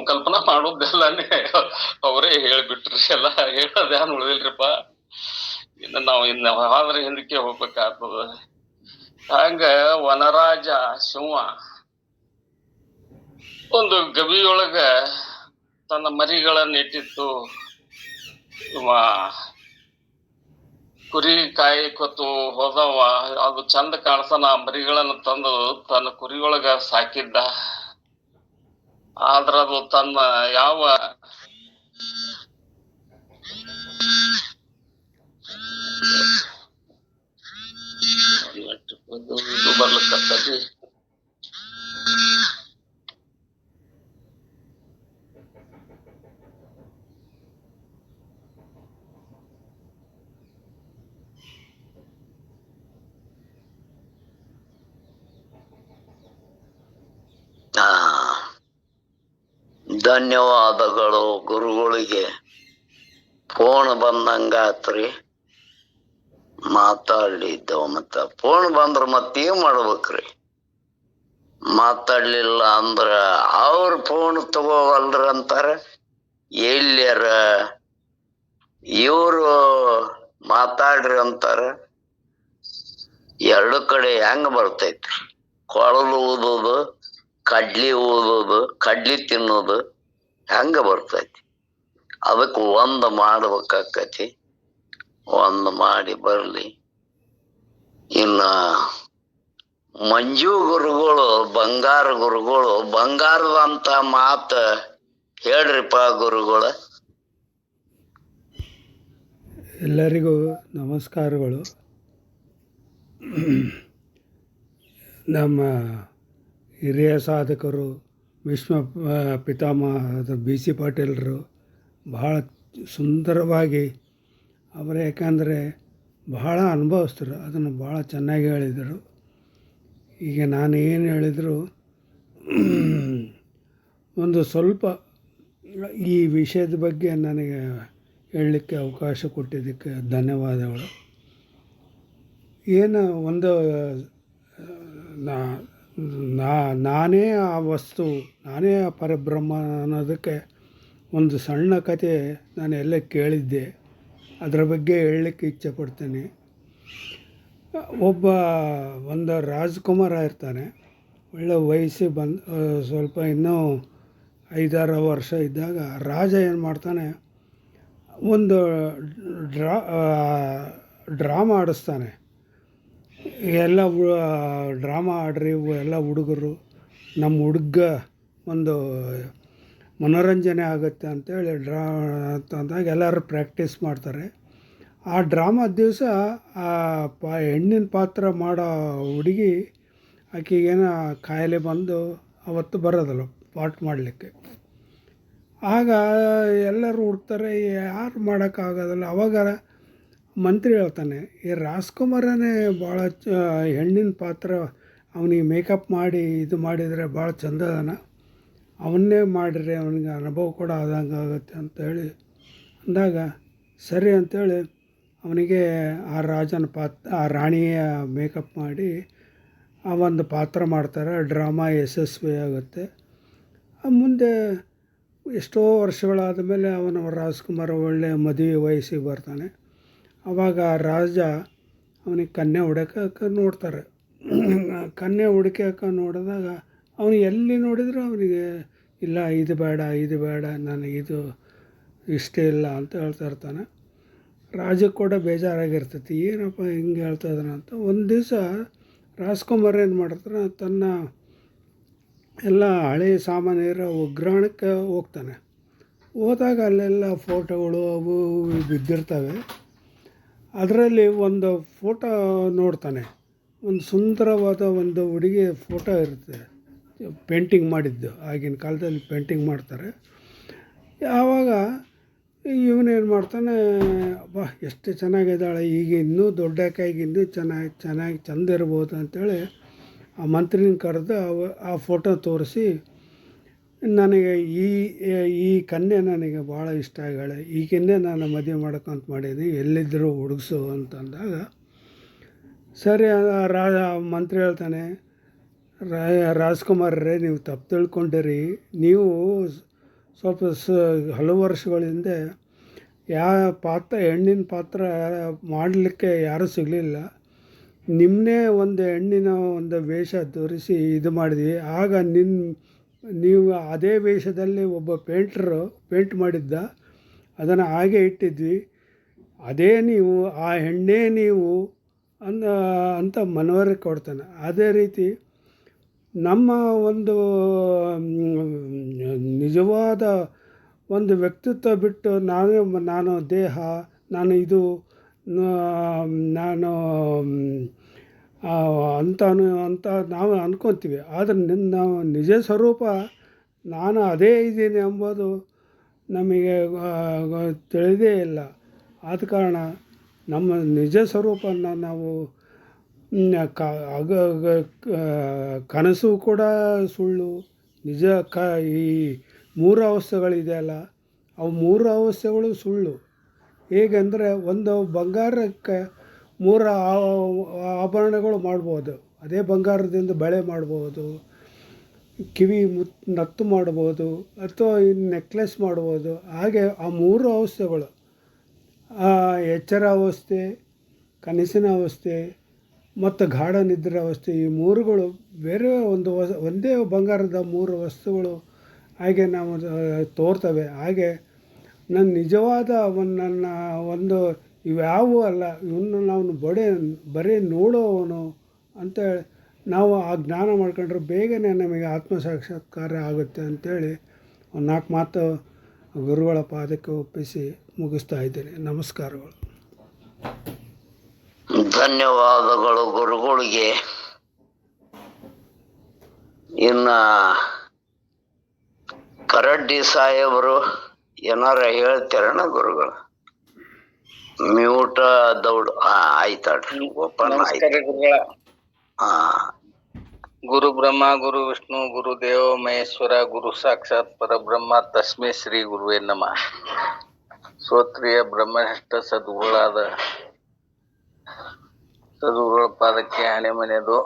ಕಲ್ಪನಾ ಮಾಡೋದೆಲ್ಲಾನೇ ಅವರೇ ಹೇಳ್ಬಿಟ್ರಿ ಎಲ್ಲ. ಹೇಳೋದೇನು ಉಳಿದಿಲ್ರಿಪ್ಪ? ಇನ್ನು ನಾವು ಇನ್ನು ಆದ್ರೆ ಹಿಂದಕ್ಕೆ ಹೋಗ್ಬೇಕಾಗ್ತದ. ಹಂಗ ವನರಾಜ ಶಿವ ಒಂದು ಗವಿಯೊಳಗ ತನ್ನ ಮರಿಗಳನ್ನ ಇಟ್ಟಿತ್ತು ಇವ ಕುರಿ ಕಾಯಕೊತ್ತು ಹೋದವ ಅದು ಚಂದ ಕಾಣಿಸನ ಆ ಮರಿಗಳನ್ನ ತಂದು ತನ್ನ ಕುರಿಯೊಳಗ ಸಾಕಿದ್ದ. ಆದ್ರ ಅದು ತನ್ನ ಯಾವ ಇದು ಬರ್ಲಿಕ್ಕತ್ತದ್ರಿ ಹಾ ಧನ್ಯವಾದಗಳು ಗುರುಗಳಿಗೆ. ಫೋನ್ ಬಂದಂಗಾತ್ರಿ. ಮಾತಾಡ್ಲಿದ್ದವ ಮತ್ತ. ಫೋನ್ ಬಂದ್ರ ಮತ್ತೇನ್ ಮಾಡ್ಬೇಕ್ರಿ? ಮಾತಾಡ್ಲಿಲ್ಲ ಅಂದ್ರ ಅವ್ರ ಫೋನ್ ತಗೋವಲ್ರ ಅಂತಾರ? ಎಲ್ಯಾರ? ಇವರು ಮಾತಾಡ್ರಿ ಅಂತಾರ? ಎರಡು ಕಡೆ ಹೆಂಗ ಬರ್ತೈತ್ರಿ? ಕೊಳಲು ಊದೋದು ಕಡ್ಲಿ ಊದೋದು ಕಡ್ಲಿ ತಿನ್ನೋದು. ಹೆಂಗ ಬರ್ತೈತಿ. ಅದಕ್ಕೆ ಒಂದ್ ಮಾಡ್ಬೇಕಾಕತಿ, ಒಂದ್ ಮಾಡಿ ಬರ್ಲಿ. ಇನ್ನ ಮಂಜು ಗುರುಗಳು, ಬಂಗಾರ ಗುರುಗಳು, ಬಂಗಾರದಂತ ಮಾತ ಹೇಳ್ರಿಪ್ಪ ಗುರುಗಳ. ಎಲ್ಲರಿಗೂ ನಮಸ್ಕಾರಗಳು. ನಮ್ಮ ಹಿರಿಯ ಸಾಧಕರು ವಿಶ್ವ ಪಿತಾಮಹ ಬಿ ಸಿ ಪಾಟೀಲರು ಬಹಳ ಸುಂದರವಾಗಿ ಅವರು ಯಾಕಂದರೆ ಬಹಳ ಅನುಭವಿಸ್ತರು, ಅದನ್ನು ಭಾಳ ಚೆನ್ನಾಗಿ ಹೇಳಿದರು. ಈಗ ನಾನು ಏನು ಹೇಳಿದರು, ಒಂದು ಸ್ವಲ್ಪ ಈ ವಿಷಯದ ಬಗ್ಗೆ ನನಗೆ ಹೇಳಲಿಕ್ಕೆ ಅವಕಾಶ ಕೊಟ್ಟಿದ್ದಕ್ಕೆ ಧನ್ಯವಾದಗಳು. ಏನು ಒಂದು ನಾ- ನಾನೇ ಆ ವಸ್ತು, ನಾನೇ ಆ ಪರಬ್ರಹ್ಮ ಅನ್ನೋದಕ್ಕೆ ಒಂದು ಸಣ್ಣ ಕತೆ ನಾನು ಎಲ್ಲ ಕೇಳಿದ್ದೆ. ಅದರ ಬಗ್ಗೆ ಹೇಳಲಿಕ್ಕೆ ಇಚ್ಛೆ ಪಡ್ತೇನೆ ಒಬ್ಬ, ಒಂದು ರಾಜ್ಕುಮಾರ ಇರ್ತಾನೆ. ಒಳ್ಳೆ ವಯಸ್ಸಿಗೆ ಬಂದು ಸ್ವಲ್ಪ ಇನ್ನೂ ಐದಾರು ವರ್ಷ ಇದ್ದಾಗ ರಾಜ ಏನು ಮಾಡ್ತಾನೆ, ಒಂದು ಡ್ರಾ ಡ್ರಾಮಾ ಆಡಿಸ್ತಾನೆ. ಎಲ್ಲ ಡ್ರಾಮಾ ಆಡ್ರಿ ಎಲ್ಲ ಹುಡುಗರು ನಮ್ಮ ಹುಡುಗ ಒಂದು ಮನೋರಂಜನೆ ಆಗುತ್ತೆ ಅಂತೇಳಿ ಡ್ರಾ, ಅಂತಂದಾಗ ಎಲ್ಲರೂ ಪ್ರ್ಯಾಕ್ಟೀಸ್ ಮಾಡ್ತಾರೆ. ಆ ಡ್ರಾಮಾ ದಿವಸ, ಆ ಪಾ, ಹೆಣ್ಣಿನ ಪಾತ್ರ ಮಾಡೋ ಹುಡುಗಿ ಆಕೆಗೇನೋ ಕಾಯಿಲೆ ಬಂದು ಅವತ್ತು ಬರೋದಲ್ಲ ಪಾಟ್ ಮಾಡಲಿಕ್ಕೆ. ಆಗ ಎಲ್ಲರೂ ಹುಡ್ತಾರೆ, ಯಾರು ಮಾಡೋಕ್ಕಾಗೋದಿಲ್ಲ. ಅವಾಗ ಮಂತ್ರಿ ಹೇಳ್ತಾನೆ ಈ ರಾಜ್ಕುಮಾರನೇ ಭಾಳ ಹೆಣ್ಣಿನ ಪಾತ್ರ, ಅವನಿಗೆ ಮೇಕಪ್ ಮಾಡಿ, ಇದು ಮಾಡಿದರೆ ಭಾಳ ಚಂದ ಅವನ್ನೇ ಮಾಡಿರಿ ಅವನಿಗೆ ಅನುಭವ ಕೂಡ ಆದಂಗೆ ಆಗುತ್ತೆ ಅಂತೇಳಿ ಅಂದಾಗ, ಸರಿ ಅಂತೇಳಿ ಅವನಿಗೆ ಆ ರಾಜನ ಪಾತ್ರ ಆ ರಾಣಿಯ ಮೇಕಪ್ ಮಾಡಿ, ಆ ಒಂದು ಪಾತ್ರ ಮಾಡ್ತಾರೆ. ಡ್ರಾಮಾ ಯಶಸ್ವಿ ಆಗುತ್ತೆ. ಮುಂದೆ ಎಷ್ಟೋ ವರ್ಷಗಳಾದ ಮೇಲೆ ಅವನು ರಾಜ್ಕುಮಾರ್ ಒಳ್ಳೆಯ ಮದುವೆ ವಯಸ್ಸಿಗೆ ಬರ್ತಾನೆ. ಆವಾಗ ರಾಜ ಅವನಿಗೆ ಕನ್ಯೆ ಹುಡುಕಕ್ಕೆ ನೋಡ್ತಾರೆ. ಕನ್ಯೆ ಹುಡುಕಕ್ಕೆ ನೋಡಿದಾಗ ಅವನು ಎಲ್ಲಿ ನೋಡಿದರೂ ಅವನಿಗೆ, ಇಲ್ಲ, ಇದು ಬೇಡ ಇದು ಬೇಡ ನನಗಿದು ಇಷ್ಟ ಇಲ್ಲ ಅಂತ ಹೇಳ್ತಾ ಇರ್ತಾನೆ. ರಾಜಕ್ಕೆ ಕೂಡ ಬೇಜಾರಾಗಿರ್ತೈತಿ. ಏನಪ್ಪ ಹಿಂಗೆ ಹೇಳ್ತಾ ಇದ್ದಾನೆ ಅಂತ ಒಂದು ದಿವಸ ರಾಜ್ಕುಮಾರ್ ಏನು ಮಾಡ್ತಾರೆ ತನ್ನ ಎಲ್ಲ ಹಳೆಯ ಸಾಮಾನ್ಯರ ಉಗ್ರಾಣಕ್ಕೆ ಹೋಗ್ತಾನೆ. ಹೋದಾಗ ಅಲ್ಲೆಲ್ಲ ಫೋಟೋಗಳು ಅವು ಬಿದ್ದಿರ್ತವೆ. ಅದರಲ್ಲಿ ಒಂದು ಫೋಟೋ ನೋಡ್ತಾನೆ. ಒಂದು ಸುಂದರವಾದ ಒಂದು ಹುಡುಗಿ ಫೋಟೋ ಇರುತ್ತೆ. ಪೇಂಟಿಂಗ್ ಮಾಡಿದ್ದು, ಆಗಿನ ಕಾಲದಲ್ಲಿ ಪೇಂಟಿಂಗ್ ಮಾಡ್ತಾರೆ. ಆವಾಗ ಇವನೇನು ಮಾಡ್ತಾನೆ, ಬಾ, ಎಷ್ಟು ಚೆನ್ನಾಗಿದ್ದಾಳೆ ಈಗ ಇನ್ನೂ ದೊಡ್ಡಕ್ಕಾಗಿ ಇನ್ನೂ ಚೆನ್ನಾಗಿ ಚೆನ್ನಾಗಿ ಚಂದ ಇರ್ಬೋದು ಅಂತೇಳಿ ಆ ಮಂತ್ರಿನ ಕರೆದು ಆ ಫೋಟೋ ತೋರಿಸಿ ನನಗೆ ಈ ಈ ಕನ್ಯೆ ನನಗೆ ಭಾಳ ಇಷ್ಟ ಆಗ್ಯಾಳೆ ಈಗಿನ್ನೇ ನಾನು ಮದುವೆ ಮಾಡ್ಕೊಂತ ಮಾಡೀನಿ ಎಲ್ಲಿದ್ದರೂ ಹುಡುಗಿಸು ಅಂತಂದಾಗ, ಸರಿ ರಾಜ ಮಂತ್ರಿ ಹೇಳ್ತಾನೆ ರಾ- ರಾಜ್ಕುಮಾರ್ರೇ, ನೀವು ತಪ್ಪು ತಿಳ್ಕೊಂಡಿರಿ. ನೀವು ಸ್ವಲ್ಪ ಸ, ಹಲವು ವರ್ಷಗಳ ಹಿಂದೆ ಯಾವ ಪಾತ್ರ, ಹೆಣ್ಣಿನ ಪಾತ್ರ ಮಾಡಲಿಕ್ಕೆ ಯಾರೂ ಸಿಗಲಿಲ್ಲ. ನಿಮ್ಮನ್ನೇ ಒಂದು ಹೆಣ್ಣಿನ ಒಂದು ವೇಷ ತೋರಿಸಿ ಇದು ಮಾಡಿದ್ವಿ. ಆಗ ನಿನ್ನ ನೀವು ಅದೇ ವೇಷದಲ್ಲಿ ಒಬ್ಬ ಪೇಂಟ್ರು ಪೇಂಟ್ ಮಾಡಿದ್ದ, ಅದನ್ನು ಹಾಗೆ ಇಟ್ಟಿದ್ವಿ. ಅದೇ ನೀವು, ಆ ಹೆಣ್ಣೇ ನೀವು ಅನ್ನ ಅಂತ ಮನವರಿಕೆ ಕೊಡ್ತಾನೆ. ಅದೇ ರೀತಿ ನಮ್ಮ ಒಂದು ನಿಜವಾದ ಒಂದು ವ್ಯಕ್ತಿತ್ವ ಬಿಟ್ಟು ನಾನು ನಾನು ದೇಹ, ನಾನು ಇದು ನಾನು ಅಂತ ಅಂತ ನಾವು ಅಂದ್ಕೊತೀವಿ ಆದರೆ ನಿನ್ನ ನಾವು ನಿಜ ಸ್ವರೂಪ, ನಾನು ಅದೇ ಇದ್ದೀನಿ ಎಂಬುದು ನಮಗೆ ತಿಳಿದೇ ಇಲ್ಲ. ಆದ ಕಾರಣ ನಮ್ಮ ನಿಜ ಸ್ವರೂಪನ ನಾವು ಕನಸು ಕೂಡ ಸುಳ್ಳು. ನಿಜ ಕ, ಈ ಮೂರು ಅವಸ್ಥೆಗಳಿದೆಯಲ್ಲ ಅವು ಮೂರು ಅವಸ್ಥೆಗಳು ಸುಳ್ಳು. ಹೇಗೆಂದರೆ ಒಂದು ಬಂಗಾರಕ್ಕೆ ಮೂರು ಆಭರಣಗಳು ಮಾಡ್ಬೋದು. ಅದೇ ಬಂಗಾರದಿಂದ ಬಳೆ ಮಾಡ್ಬೋದು. ಕಿವಿ ಮುತ್, ನತ್ತು ಮಾಡ್ಬೋದು. ಅಥವಾ ನೆಕ್ಲೆಸ್ ಮಾಡ್ಬೋದು. ಹಾಗೆ ಆ ಮೂರು ಅವಸ್ಥೆಗಳು. ಎಚ್ಚರ ಅವಸ್ಥೆ, ಕನಸಿನ ಅವಸ್ಥೆ, ಮತ್ತು ಗಾಢ ನಿದ್ರೆ ಅವಸ್ಥೆ, ಈ ಮೂರುಗಳು ಬೇರೆ ಒಂದು ಒಂದೇ ಬಂಗಾರದ ಮೂರು ವಸ್ತುಗಳು ಹಾಗೆ ನಾವು ತೋರ್ತವೆ. ಹಾಗೆ ನನ್ನ ನಿಜವಾದ ನನ್ನ ಒಂದು ಇವ್ಯಾವೂ ಅಲ್ಲ ಇವನ್ನ ನಾವು ಬಡೇ, ಬರೀ ನೋಡೋವನು ಅಂತ ನಾವು ಆ ಜ್ಞಾನ ಮಾಡ್ಕೊಂಡ್ರೆ ಬೇಗನೆ ನಮಗೆ ಆತ್ಮ ಸಾಕ್ಷಾತ್ಕಾರ ಆಗುತ್ತೆ ಅಂಥೇಳಿ ಒಂದು ನಾಲ್ಕು ಮಾತು ಗುರುಗಳ ಪಾದಕ್ಕೆ ಒಪ್ಪಿಸಿ ಮುಗಿಸ್ತಾ ಇದ್ದೇನೆ. ನಮಸ್ಕಾರಗಳು. ಧನ್ಯವಾದಗಳು ಗುರುಗಳಿಗೆ. ಇನ್ನ ಕರಡ್ಡಿ ಸಾಹೇಬರು ಏನಾರ ಹೇಳ್ತಾರಣ ಗುರುಗಳು? ಮ್ಯೂಟ ದೌಡ್ ಓಪನ್ ಆಯ್ತು ಹಾ. ಗುರು ಬ್ರಹ್ಮ ಗುರು ವಿಷ್ಣು ಗುರು ದೇವ ಮಹೇಶ್ವರ ಗುರು ಸಾಕ್ಷಾತ್ ಪರಬ್ರಹ್ಮ ತಸ್ಮೇ ಶ್ರೀ ಗುರುವೇ ನಮಃ. ಶ್ರೋತ್ರಿಯ ಬ್ರಹ್ಮನಿಷ್ಠ ಸದ್ಗುರುಗಳಾದ ಸದ್ಗುರುಗಳ ಪಾದಕ್ಕೆ ಹಣೆ ಮನೆಯದು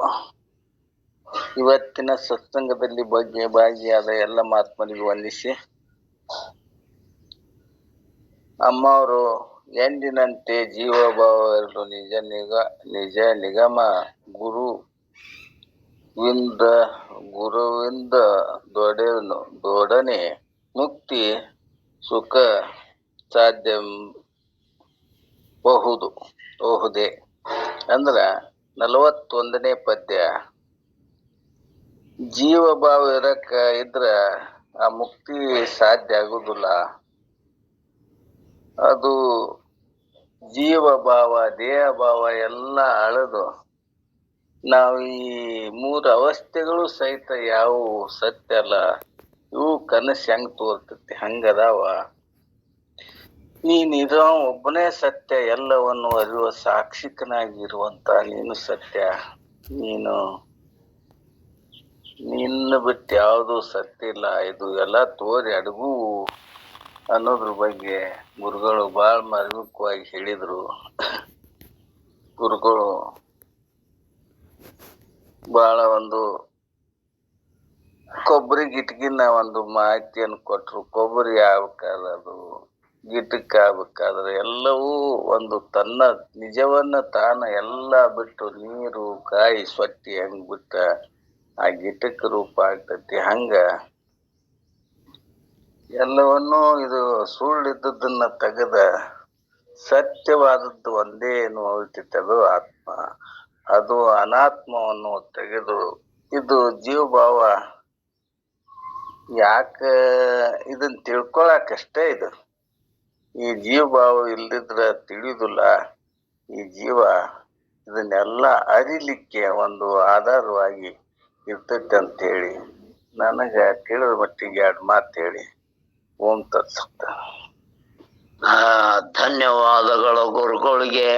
ಇವತ್ತಿನ ಸತ್ಸಂಗದಲ್ಲಿ ಬಗ್ಗೆ ಭಾಗಿಯಾದ ಎಲ್ಲ ಮಹಾತ್ಮರಿಗೂ ವಂದಿಸಿ ಅಮ್ಮ ಅವರು ಎಂದಿನಂತೆ ಜೀವಭಾವ ಎರಡು ನಿಜ ನಿಗ, ನಿಜ ನಿಗಮ. ಗುರು ವಿಂದ ಗುರುವಿಂದ ದೊಡೆನು, ದೊಡನೆ ಮುಕ್ತಿ ಸುಖ ಸಾಧ್ಯ ಬಹುದು ಅಂದ್ರ ನಲವತ್ತೊಂದನೇ ಪದ್ಯ. ಜೀವ ಭಾವ ಇರಕ ಇದ್ರ ಆ ಮುಕ್ತಿ ಸಾಧ್ಯ ಆಗುದಿಲ್ಲ. ಅದು ಜೀವ ಭಾವ, ದೇಹ ಭಾವ ಎಲ್ಲ ಅಳದು. ನಾವು ಈ ಮೂರು ಅವಸ್ಥೆಗಳು ಸಹಿತ ಯಾವುವು ಸತ್ಯ ಅಲ್ಲ. ಇವು ಕನಸು ಹೆಂಗ್ ತೋರ್ತತಿ? ಹಂಗದಾವ. ನೀನಿರೋ ಒಬ್ಬನೇ ಸತ್ಯ, ಎಲ್ಲವನ್ನು ಅರಿಯುವ ಸಾಕ್ಷಿಕನಾಗಿರುವಂತ ನೀನು ಸತ್ಯ. ನೀನು, ನಿನ್ನ ಬಿಟ್ಟು ಯಾವುದು ಸತ್ಯ ಇಲ್ಲ. ಇದು ಎಲ್ಲ ತೋರಿ ಅಡಗು. ಅನ್ನೋದ್ರ ಬಗ್ಗೆ ಗುರುಗಳು ಭಾಳ ಮರ್ಮುಖವಾಗಿ ಹೇಳಿದರು. ಗುರುಗಳು ಬಹಳ ಒಂದು ಕೊಬ್ಬರಿ ಗಿಟ್ಗಿನ ಒಂದು ಮಾಹಿತಿಯನ್ನು ಕೊಟ್ಟರು ಕೊಬ್ಬರಿ ಆಗ್ಬೇಕಾದ್ರೆ ಅದು, ಗಿಟಕ್ ಆಗ್ಬೇಕಾದ್ರೆ ಎಲ್ಲವೂ ಒಂದು ತನ್ನ ನಿಜವನ್ನ ತಾನ ಎಲ್ಲ ಬಿಟ್ಟು ನೀರು, ಕಾಯಿ ಸ್ವಟ್ಟಿ ಹೆಂಗ್ ಬಿಟ್ಟ ಆ ಗಿಟಕ್ ರೂಪ ಆಗ್ತೈತಿ. ಹಂಗ ಎಲ್ಲವನ್ನೂ ಇದು ಸುಳ್ಳಿದ್ದದನ್ನ ತೆಗೆದ ಸತ್ಯವಾದದ್ದು ಒಂದೇ ಅದು ಆತ್ಮ. ಅದು ಅನಾತ್ಮವನ್ನು ತೆಗೆದು ಇದು ಜೀವಭಾವ ಯಾಕ ಇದನ್ನ ತಿಳ್ಕೊಳಕಷ್ಟೇ ಇದು. ಈ ಜೀವಭಾವ ಇಲ್ದಿದ್ರ ತಿಳಿಯುದಿಲ್ಲ ಈ ಜೀವ ಇದನ್ನೆಲ್ಲ ಅರಿಲಿಕ್ಕೆ ಒಂದು ಆಧಾರವಾಗಿ ಇರ್ತೈತೆ ಅಂತ ಹೇಳಿ. ನನಗೆ ತಿಳಿದ ಮಟ್ಟಿಗೆ ಎರಡು ಮಾತು ಹೇಳಿ. ಓಂ ತತ್ಸತ್ತ ಆ ಧನ್ಯವಾದಗಳು ಗುರುಗಳಿಗೆ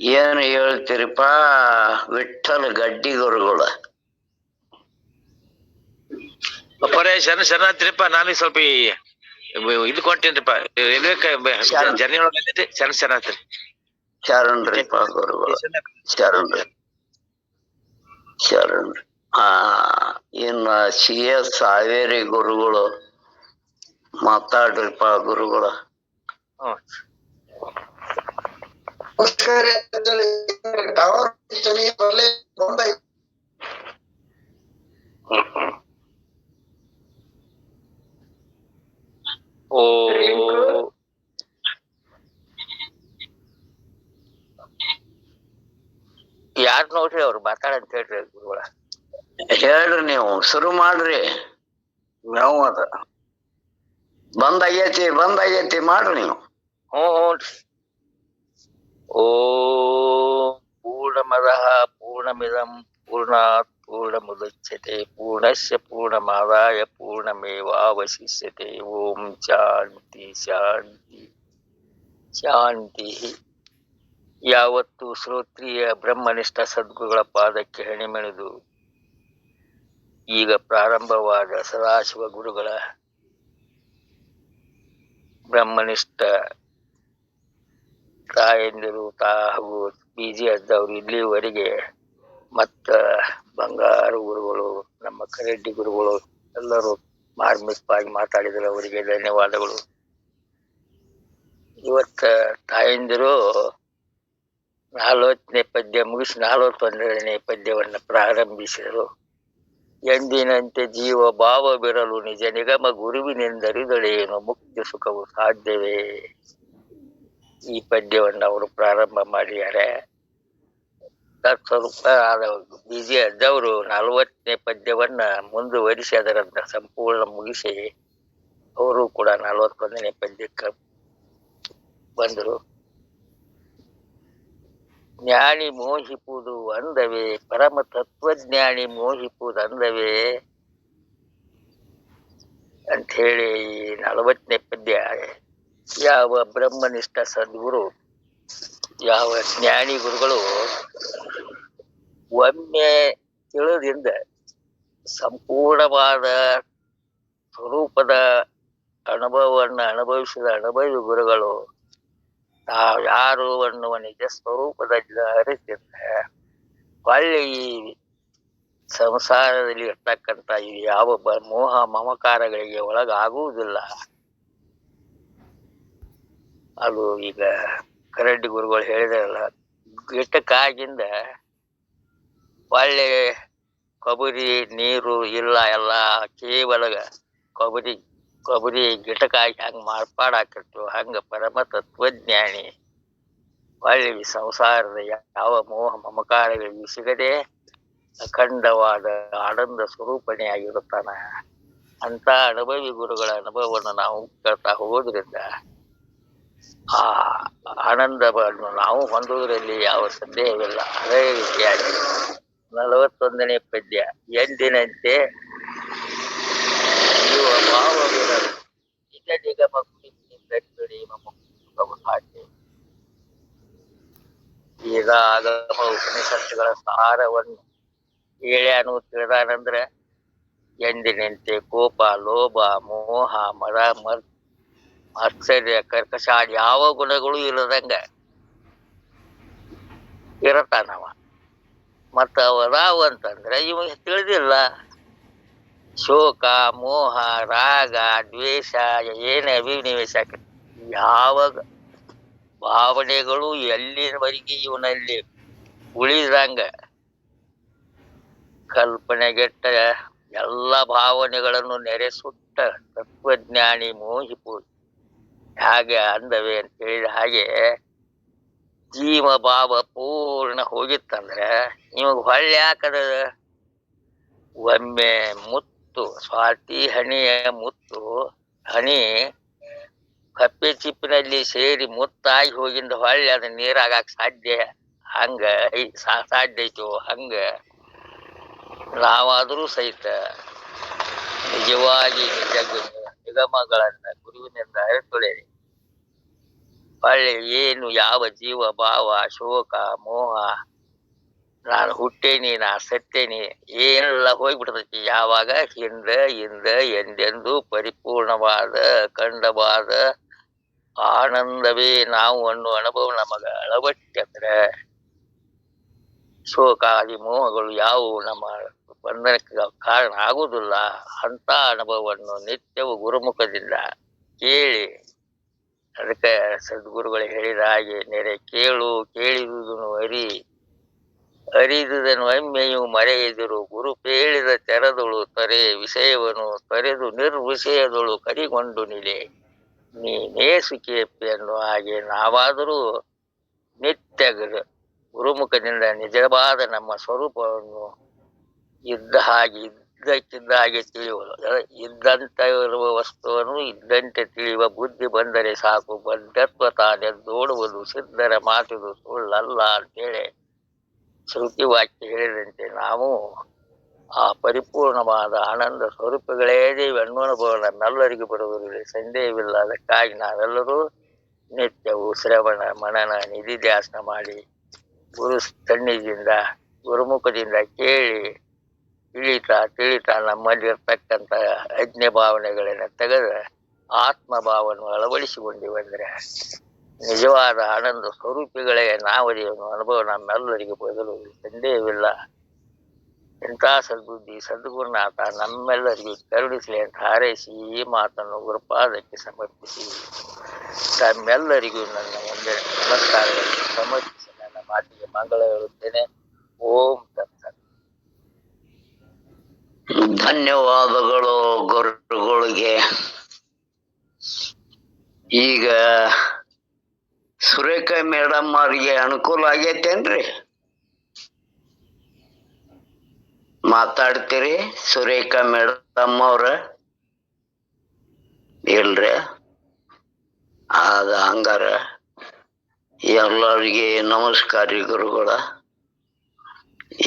ಏನು ಹೇಳ್ತೀರಿಪ್ಪ ವಿಠಲ್ ಗಡ್ಡಿ ಗುರುಗಳು ಅಪ್ಪರೇ ಶರಣ ಶರಣಾರ್ಥಿರಪ್ಪ ನಾನು ಸ್ವಲ್ಪ ಈ ಇದು ಕೊಂಟೇನ್ರಿಪ್ಪ ರೈಲ್ವೆ ಜರ್ನಿ ಒಳಗೈತಿ ಶರಣ. ಶರಣಾರ್ಥಿ ಶರಣ್ರಿಪ್ಪ ಗುರುಗಳು. ಶರಣ್ರಿ ಶರಣ್ರಿ ಆ ಇನ್ನ ಸಿ ಎಸ್ ಹಾವೇರಿ ಗುರುಗಳು. ಮಾತಾಡ್ರಿಪ್ಪ ಗುರುಗಳ. ಓ. ಯಾರ್ ನೋಡ್ರಿ ಅವ್ರು ಮಾತಾಡಂತ ಹೇಳ್ರಿ ಗುರುಗಳ. ಹೇಳ್ರಿ ನೀವು ಶುರು ಮಾಡ್ರಿ. ನಾವು ಐತಿ, ಬಂದ್ ಐತಿ, ಮಾಡ್ರಿ ನೀವು. ಹ್ಞೂ ಓ ಪೂರ್ಣಮದಃ ಪೂರ್ಣಮಿದಂ ಪೂರ್ಣಾತ್ ಪೂರ್ಣಮುದಚ್ಯತೆ, ಪೂರ್ಣಸ್ಯ ಪೂರ್ಣಮಾದಾಯ ಪೂರ್ಣಮೇವಾವಶಿಷ್ಯತೆ. ಓಂ ಶಾಂತಿ ಶಾಂತಿ ಶಾಂತಿ. ಯಾವತ್ತು ಶ್ರೋತ್ರಿಯ ಬ್ರಹ್ಮನಿಷ್ಠ ಸದ್ಗುಗಳ ಪಾದಕ್ಕೆ ಹೆಣೆಮೆಣೆದು ಈಗ ಪ್ರಾರಂಭವಾದ ಸದಾಶಿವ ಗುರುಗಳ ಬ್ರಹ್ಮನಿಷ್ಠ ತಾಯಂದಿರು ತಾ ಹಾಗೂ ಬಿ ಜಿ ಅಜ್ಜವರು ಇಲ್ಲಿವರೆಗೆ ಮತ್ತ ಬಂಗಾರ ಗುರುಗಳು, ನಮ್ಮ ಕರೆಡ್ಡಿ ಗುರುಗಳು ಎಲ್ಲರೂ ಮಾರ್ಮಿಕವಾಗಿ ಮಾತಾಡಿದ್ರು. ಅವರಿಗೆ ಧನ್ಯವಾದಗಳು. ಇವತ್ತ ತಾಯಂದಿರು ನಲವತ್ತನೇ ಪದ್ಯ ಮುಗಿಸಿ, ನಲವತ್ತೊಂದನೇ ಪದ್ಯವನ್ನು ಪ್ರಾರಂಭಿಸಿದರು. ಎಂದಿನಂತೆ ಜೀವ ಭಾವ ಬಿರಲು ನಿಜ ನಿಗಮ ಗುರುವಿನಿಂದರಿದಳೇನು ಮುಕ್ತಿ ಸುಖವು ಸಾಧ್ಯವೇ? ಈ ಪದ್ಯವನ್ನು ಅವರು ಪ್ರಾರಂಭ ಮಾಡಿದ್ದಾರೆ. ತತ್ಸ್ವರೂಪ ಬಿಜಿ ಅದ್ದವರು ನಲವತ್ತನೇ ಪದ್ಯವನ್ನ ಮುಂದುವರಿಸಿ, ಅದರಂತ ಸಂಪೂರ್ಣ ಮುಗಿಸಿ, ಅವರು ಕೂಡ ನಲವತ್ತೊಂದನೇ ಪದ್ಯಕ್ಕೆ ಬಂದರು. ಜ್ಞಾನಿ ಮೋಹಿಪುದು ಅಂದವೇ, ಪರಮ ತತ್ವಜ್ಞಾನಿ ಮೋಹಿಪುದು ಅಂದವೇ? ಈ ನಲವತ್ತನೇ ಪದ್ಯ ಯಾವ ಬ್ರಹ್ಮನಿಷ್ಠ ಸದ್ಗುರು, ಯಾವ ಜ್ಞಾನಿ ಗುರುಗಳು ಒಮ್ಮೆ ತಿಳಿದಿಂದ ಸಂಪೂರ್ಣವಾದ ಸ್ವರೂಪದ ಅನುಭವವನ್ನು ಅನುಭವಿಸಿದ ಅನುಭವಿ ಗುರುಗಳು ತಾವು ಯಾರು ಅನ್ನುವ ನಿಜ ಸ್ವರೂಪದಲ್ಲಿ ಅರಿತಿದ್ದ ಹೊಳ್ಳಿ ಈ ಸಂಸಾರದಲ್ಲಿ ಇರ್ತಕ್ಕಂಥ ಈ ಯಾವ ಬ- ಮೋಹ ಮಮಕಾರಗಳಿಗೆ ಒಳಗಾಗುವುದಿಲ್ಲ. ಅದು ಈಗ ಕರಡ್ಡಿ ಗುರುಗಳು ಹೇಳಿದಾರಲ್ಲ ಗಿಟ್ಟಕ್ಕಾಗಿಂದ ಒಳ್ಳೆ ಕೊಬರಿ, ನೀರು, ಇಲ್ಲ, ಎಲ್ಲ ಕೇವಲ ಕೊಬ್ಬರಿ ಕೊಬ್ಬರಿ ಗಿಟಕಾಗಿ ಹಂಗೆ ಮಾರ್ಪಾಡಾಕಿರ್ತು ಹಂಗ ಪರಮ ತತ್ವಜ್ಞಾನಿ. ಹೊಳ್ಳಿ ಸಂಸಾರದ ಯಾವ ಮೋಹ ಮಮಕಾರಗಳಿಗೆ ಸಿಗದೆ ಅಖಂಡವಾದ ಆನಂದ ಸ್ವರೂಪಣೆಯಾಗಿರುತ್ತಾನ. ಅಂತ ಅನುಭವಿ ಗುರುಗಳ ಅನುಭವವನ್ನು ನಾವು ಕೇಳ್ತಾ ಹೋಗೋದ್ರಿಂದ ಆ ಆನಂದವನ್ನು ನಾವು ಹೊಂದುವುದರಲ್ಲಿ ಯಾವ ಸಂದೇಹವಿಲ್ಲ. ಅದೇ ರೀತಿಯಾಗಿ ನಲವತ್ತೊಂದನೇ ಪದ್ಯ. ಎಂದಿನಂತೆ ಈಗ ಆಗಮ ಉಪನಿಷತ್ತುಗಳ ಸಾರವನ್ನು ಹೇಳ್ಯಾನು ತಿಳಿದಾನಂದ್ರೆ ಎಂದಿನಂತೆ ಕೋಪ ಲೋಭ ಮೋಹ ಮರ ಮರ್ ಆಶ್ಚರ್ಯ ಕರ್ಕಶ ಯಾವ ಗುಣಗಳು ಇರದಂಗ ಇರತಾನವ ಮತ್ತ ಅದಾವು ಅಂತಂದ್ರೆ ಇವ ತಿಳಿದಿಲ್ಲ ಶೋಕ, ಮೋಹ, ರಾಗ, ದ್ವೇಷ, ಏನೇ ಅಭಿನಿವೇಶ ಯಾವಾಗ ಯಾವ ಭಾವನೆಗಳು ಎಲ್ಲಿವರೆಗೆ ಇವನಲ್ಲಿ ಉಳಿದಂಗ ಕಲ್ಪನೆಗೆಟ್ಟ ಎಲ್ಲ ಭಾವನೆಗಳನ್ನು ನೆರೆಸುತ್ತ ತತ್ವಜ್ಞಾನಿ ಮೋಹಿಪು ಹಾಗೆ ಅಂದವೆ ಅಂತ ಹೇಳಿದ ಹಾಗೆ ಜೀವ ಭಾವ ಪೂರ್ಣ ಹೋಗಿತ್ತಂದ್ರೆ ನಿಮಗ್ ಹೊಳ್ಳಿ ಯಾಕದ ಒಮ್ಮೆ ಮುತ್ತು ಸ್ವಾತಿ ಹಣಿಯ ಮುತ್ತು. ಹಣಿ ಕಪ್ಪೆ ಚಿಪ್ಪಿನಲ್ಲಿ ಸೇರಿ ಮುತ್ತಾಗಿ ಹೋಗಿಂದ ಹೊಳ್ಳಿ ಅದ್ ನೀರಾಗಾಕ ಸಾಧ್ಯ? ಹಂಗ ಸಾಧ್ಯ ಐತೋ? ಹಂಗ. ನಾವಾದರೂ ಸಹಿತ ನಿಜವಾಗಿ ನಿಜ ನಿಗಮಗಳನ್ನ ಗುರುವಿನಿಂದ ಅರಿತೊಳೆರಿ ಹೊಳ್ಳಿ ಏನು ಯಾವ ಜೀವ, ಭಾವ, ಶೋಕ, ಮೋಹ ನಾನು ಹುಟ್ಟೇನಿ, ನಾ ಸತ್ತೇನಿ, ಏನೆಲ್ಲ ಹೋಗ್ಬಿಡ್ತೈತಿ. ಯಾವಾಗ? ಹಿಂದ ಹಿಂದ, ಎಂದೆಂದೂ ಪರಿಪೂರ್ಣವಾದ ಅಖಂಡವಾದ ಆನಂದವೇ ನಾವು ಅನ್ನೋ ಅನುಭವ ನಮಗ ಅಳವಟ್ಟಂದ್ರೆ ಶೋಕಾದಿ ಮೋಹಗಳು ಯಾವುವು? ನಮ್ಮ ಬಂಧನಕ್ಕೆ ಕಾರಣ ಆಗುವುದಿಲ್ಲ. ಅಂತ ಅನುಭವವನ್ನು ನಿತ್ಯವೂ ಗುರುಮುಖದಿಂದ ಕೇಳಿ, ಅದಕ್ಕೆ ಸದ್ಗುರುಗಳು ಹೇಳಿದ ಹಾಗೆ, ನೆರೆ ಕೇಳು ಕೇಳಿದುದನ್ನು ಅರಿ. ಅರಿದುದನ್ನು ಒಮ್ಮೆಯು ಮರೆಯದಿರು. ಗುರು ಪೇಳಿದ ತೆರೆದಳು ತರೆ ವಿಷಯವನ್ನು ತೊರೆದು ನಿರ್ವಿಷಯದಳು ಕರಿಗೊಂಡು ನಿಲೆ. ನೀನೇ ಸುಖಿಯಪ್ಪೆ ಹಾಗೆ ನಾವಾದರೂ ನಿತ್ಯ ಗುರುಮುಖದಿಂದ ನಿಜವಾದ ನಮ್ಮ ಸ್ವರೂಪವನ್ನು ಇದ್ದ ಹಾಗೆ ಇದ್ದಕ್ಕಿದ್ದ ಹಾಗೆ ತಿಳಿಯುವುದು ಇದ್ದಂತ ಇರುವ ವಸ್ತುವನ್ನು ಇದ್ದಂತೆ ತಿಳಿಯುವ ಬುದ್ಧಿ ಬಂದರೆ ಸಾಕು. ಬದ್ಧತ್ವ ತಾನೆದ್ದೋಡುವುದು ಸಿದ್ಧರ ಮಾತಿದು ಸುಳ್ಳಲ್ಲ ಅಂತೇಳಿ. ಶ್ರುತಿ ವಾಕ್ಯ ಹೇಳಿದಂತೆ ನಾವು ಆ ಪರಿಪೂರ್ಣವಾದ ಆನಂದ ಸ್ವರೂಪಗಳೇ ದೇವಿ ಅನುಭವ ನಮ್ಮೆಲ್ಲರಿಗೂ ಬರುವುದಿಲ್ಲ ಸಂದೇಹವಿಲ್ಲ. ಅದಕ್ಕಾಗಿ ನಾವೆಲ್ಲರೂ ನಿತ್ಯವೂ ಶ್ರವಣ, ಮನನ, ನಿಧಿ ಧ್ಯಾಸನ ಮಾಡಿ ಗುರು ಸನ್ನಿಧಿಯಿಂದ ಗುರುಮುಖದಿಂದ ಕೇಳಿ ತಿಳಿತಾ ತಿಳಿತಾ ನಮ್ಮಲ್ಲಿರ್ತಕ್ಕಂಥ ಅಜ್ಞೆ ಭಾವನೆಗಳನ್ನು ತೆಗೆದು ಆತ್ಮಭಾವವನ್ನು ಅಳವಡಿಸಿಕೊಂಡಿವಂದ್ರೆ ನಿಜವಾದ ಆನಂದ ಸ್ವರೂಪಿಗಳೇ ನಾವದೇನು ಅನುಭವ ನಮ್ಮೆಲ್ಲರಿಗೆ ಬದಲು ಸಂದೇಹವಿಲ್ಲ ಇಂಥ ಸದ್ಬುದ್ಧಿ ಸದ್ಗುರುನಾಥ ನಮ್ಮೆಲ್ಲರಿಗೂ ಕರುಣಿಸಲಿ ಅಂತ ಹಾರೈಸಿ ಈ ಮಾತನ್ನು ಗುರುಪಾದಕ್ಕೆ ಸಮರ್ಪಿಸಿ. ತಮ್ಮೆಲ್ಲರಿಗೂ ನನ್ನ ಒಂದೇ ನಮಸ್ಕಾರಗಳನ್ನು ಸಮರ್ಪಿಸಿ. ನನ್ನ ಮಾತಿಗೆ ಮಂಗಳ ಹೇಳುತ್ತೇನೆ. ಓಂ ತತ್ಸ. ಧನ್ಯವಾದಗಳು ಗುರುಗಳಿಗೆ. ಈಗ ಸುರೇಖ ಮೇಡಮ್ ಅವ್ರಿಗೆ ಅನುಕೂಲ ಆಗೈತೇನ್ರಿ? ಮಾತಾಡ್ತೀರಿ ಸುರೇಖ ಮೇಡಮ್ ಅವ್ರ? ಇಲ್ರಿ. ಆದ ಹಂಗಾರ ಎಲ್ಲರಿಗೆ ನಮಸ್ಕಾರ ಗುರುಗಳ.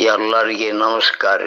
ಎಲ್ಲರಿಗೆ ನಮಸ್ಕಾರ